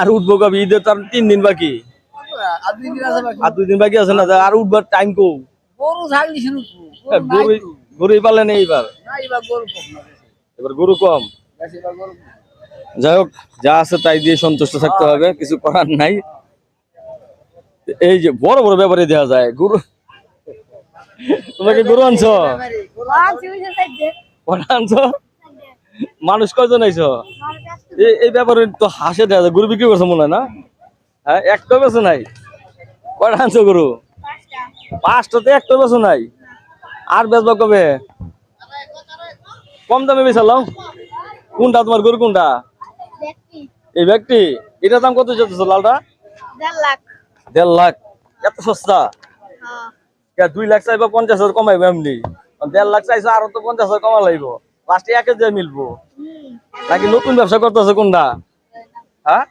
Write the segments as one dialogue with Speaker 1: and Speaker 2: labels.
Speaker 1: আর উঠবো কবে? ঈদের তো তিন দিন বাকি।
Speaker 2: আর দুই দিন বাকি।
Speaker 1: আছে না? আর উঠবার টাইম কো
Speaker 2: গরু গরু
Speaker 1: পালে নেই এবার
Speaker 2: না, এবার গরু কম
Speaker 1: এবার গরু কম?
Speaker 2: বেশি এবার গরু কম।
Speaker 1: যাই হোক যা আছে তাই দিয়ে সন্তুষ্ট থাকতে হবে কিছু করার নাই। এই যে বড় বড় ব্যাপারে দেওয়া যায় গরু তোমাকে গরু আনছো? আনছো? মানুষ কয়জন আইছো? এই এই ব্যাপারে তো হাসে দেওয়া যায়। গরু বিক্রি করছ মনে হয় না? হ্যাঁ একটা বেছো নাই। কয়টা আনছো গরু? পাঁচটাতে একটা বেছো নাই। আর বেচবা কবে? কম দামে বেচালাও কোনটা তোমার গরু কোনটা? এই ব্যক্তি। এটা দাম কত চলতেছে লালটা? দেড় লাখ। এত সস্তা? কে দুই লাখ চাইবা পঞ্চাশ হাজার কমাইবো এমনি। দেড় লাখ চাইছো আরও তো পঞ্চাশ হাজার কমা লাগবো লাস্টে এক মিলবো। নাকি নতুন ব্যবসা করতেছে কোনটা? হ্যাঁ?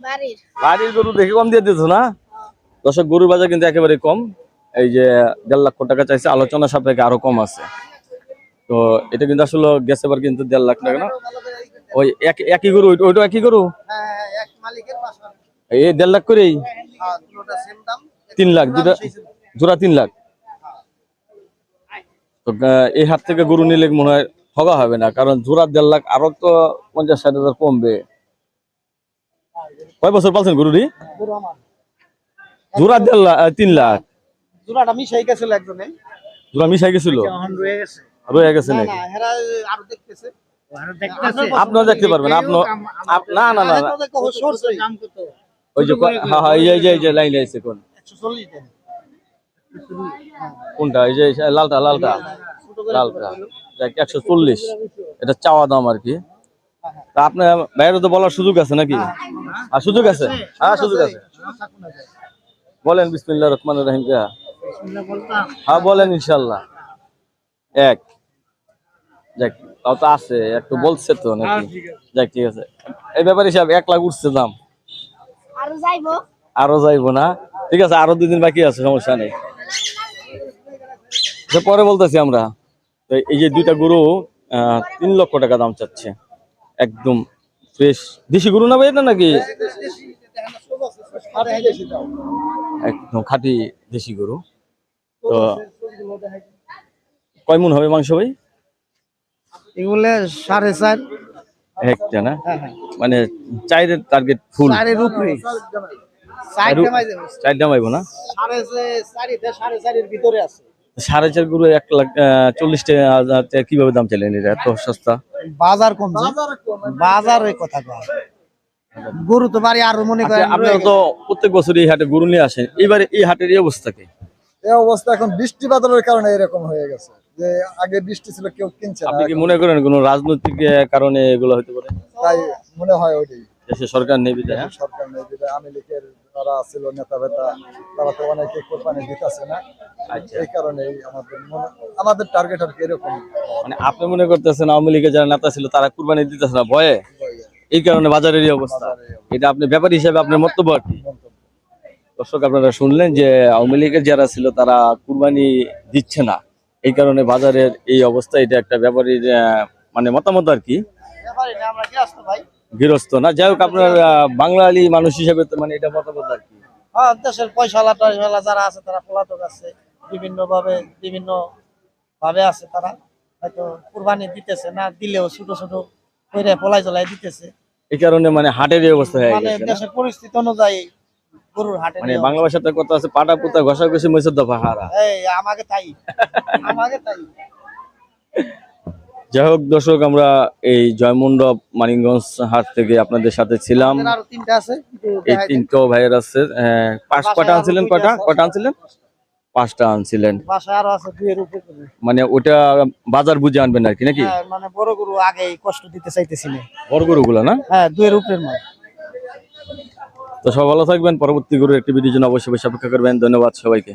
Speaker 3: বাড়ির।
Speaker 1: বাড়ির গরু দেখে কম দিয়ে না? দর্শক গরুর বাজার কিন্তু একেবারে কম। এই যে দেড় লক্ষ টাকা চাইছে আলোচনা সাপেক্ষে আরও কম আছে। তো এটা কিন্তু আসলে গেছে এবার কিন্তু দেড় লাখ টাকা না? ওই এক- একই গরু ওইটা- একই গরু?
Speaker 2: হ্যাঁ, হ্যাঁ, এক মালিকের পাশে।
Speaker 1: এই দেড় লাখ করেই?
Speaker 2: হ্যাঁ।
Speaker 1: তিন লাখ দুটা জোড়া তিন লাখ। তো এই হাত থেকে গরু নিলে মনে হয় ঠগা হবে না কারণ জোড়া দেড় লাখ আরও তো পঞ্চাশ ষাট হাজার কমবে কয় বছর পালছেন গরুটি
Speaker 2: গরু আমার।
Speaker 1: জোড়া দেড় লাখ তিন লাখ
Speaker 2: জোড়াটা মিশাই গেছিল একজনে।
Speaker 1: জোড়া মিশাই গেছিল
Speaker 2: রয়ে গেছে।
Speaker 1: রয়ে গেছে
Speaker 2: না,
Speaker 1: নাকি
Speaker 2: না, এরা আরও দেখতেছে।
Speaker 1: আপনারা দেখতে পারবেন আপনার না না না। ওই যে হ্যাঁ হ্যাঁ এই যে- এই যে এই যে লাইন আছে কোন
Speaker 2: 140 দেন।
Speaker 1: কোনটা? এই যে লালটা লালটা। লালটা। দেখ একশো চল্লিশ। এটা চাওয়া দাম আর কি। তা আপনার বাইরে তো বলার সুযোগ আছে নাকি? আর সুযোগ আছে? হ্যাঁ সুযোগ আছে? বলেন বিসমিল্লাহ রহমান রহিম কে হ্যাঁ বলেন ইনশাল্লাহ। এক। দেখ তাও তো আছে একটু বলছে তো নাকি? যাক ঠিক আছে। এই ব্যাপারে হিসাব এক লাখ উঠছে দাম।
Speaker 3: আরও যাইবো।
Speaker 1: আরও যাইবো না? ঠিক আছে আরও দুদিন বাকি আছে সমস্যা নেই। পরে বলতেছি আমরা এই যে দুইটা গরু তিন লক্ষ টাকা দাম চাচ্ছে। একদম ফ্রেশ দেশি গরু না ভাই এটা নাকি? একদম খাঁটি দেশি গরু। তো কয় মন হবে মাংস ভাই?
Speaker 2: এগুলো সাড়ে চার।
Speaker 1: একটা না? মানে চাইরের টার্গেট ফুল
Speaker 2: চারের উপরে।
Speaker 1: চার- চারটা মাইব না?
Speaker 2: সাড়ে চে- চারি থেকে সাড়ে চারের ভিতরে আছে।
Speaker 1: সাড়ে চার গরু এক লাখ চল্লিশ টাকা কীভাবে দাম চাইলেন এটা? এত সস্তা?
Speaker 2: বাজার কম বাজার কথা গরু তো বাড়ি আরও মনে করেন
Speaker 1: আপনারা তো প্রত্যেক বছর এই হাটে গরু নিয়ে আসেন। এবারে এই হাটের এই অবস্থা কি?
Speaker 4: এই অবস্থা এখন বৃষ্টি বাদলের কারণে এরকম হয়ে গেছে। যে আগে বৃষ্টি ছিল কেউ কিনছে
Speaker 1: আপনি কি মনে করেন কোনো রাজনৈতিক কারণে এগুলো হতে পারে?
Speaker 4: তাই মনে হয় ওইটাই।
Speaker 1: দেশে সরকার নেই বিধায়, হ্যাঁ?
Speaker 4: সরকার নেই বিধায় আওয়ামী লীগের যারা ছিল নেতা বেতা তারা তো অনেকে কোরবানি দিতেছে না।
Speaker 1: আচ্ছা।
Speaker 4: এই কারণে আমাদের আমাদের টার্গেট আর কি এরকম।
Speaker 1: মানে আপনি মনে করতেছেন আওয়ামী লীগের যারা নেতা ছিল তারা কুরবানি দিতেছে না ভয়ে? এই কারণে বাজারের এই অবস্থা। এটা আপনি ব্যাপারী হিসেবে আপনার মন্তব্য আর কি? দর্শক আপনারা শুনলেন যে আওয়ামী লীগের যারা ছিল তারা কুরবানি দিচ্ছে না। এই কারণে বাজারের এই অবস্থা এটা একটা ব্যাপারীর মানে মতামত আর কি। গৃহস্থ না? যাই হোক আপনার বাঙালি মানুষ হিসেবে তো মানে এটা মতামত আর কি।
Speaker 2: হ্যাঁ দেশের পয়সালা টয়সালা যারা আছে তারা পলাতক আছে। বিভিন্ন ভাবে বিভিন্ন ভাবে আছে তারা। হয়তো কুরবানি দিতেছে না দিলেও ছোট ছোট করে পলাই জলাই দিতেছে।
Speaker 1: এই কারণে মানে হাটের অবস্থা হয়ে
Speaker 2: মানে
Speaker 1: গেছে না?
Speaker 2: দেশের পরিস্থিতি অনুযায়ী গরুর হাটে
Speaker 1: মানে বাংলা ভাষাতে কথা আছে পাটা পুতা ঘষা ঘষি মৈসর দফা হারা।
Speaker 2: এই আমাকে তাই আমাকে তাই।
Speaker 1: যাই হোক দর্শক আমরা এই জয়মন্ডপ মানিকগঞ্জ হাট থেকে আপনাদের সাথে ছিলাম। এই
Speaker 2: দিই।
Speaker 1: ভাইয়ের আছে। আহ, পাঁচ কটা আনছিলেন কটা? কটা আনছিলেন? পাঁচটা আনছিলেন। মানে ওটা বাজার বুঝে আনবেন আর কি নাকি?
Speaker 2: হ্যাঁ, মানে বড় গরু আগে কষ্ট দিতে চাইতেছি না।
Speaker 1: বড় গরুগুলো না?
Speaker 2: হ্যাঁ দুইয়ের উপরের মাল।
Speaker 1: তো সবাই ভালো থাকবেন। পরবর্তী গরুর একটি ভিডিওর জন্য অবশ্যই অবশ্যই অপেক্ষা করবেন। ধন্যবাদ সবাইকে।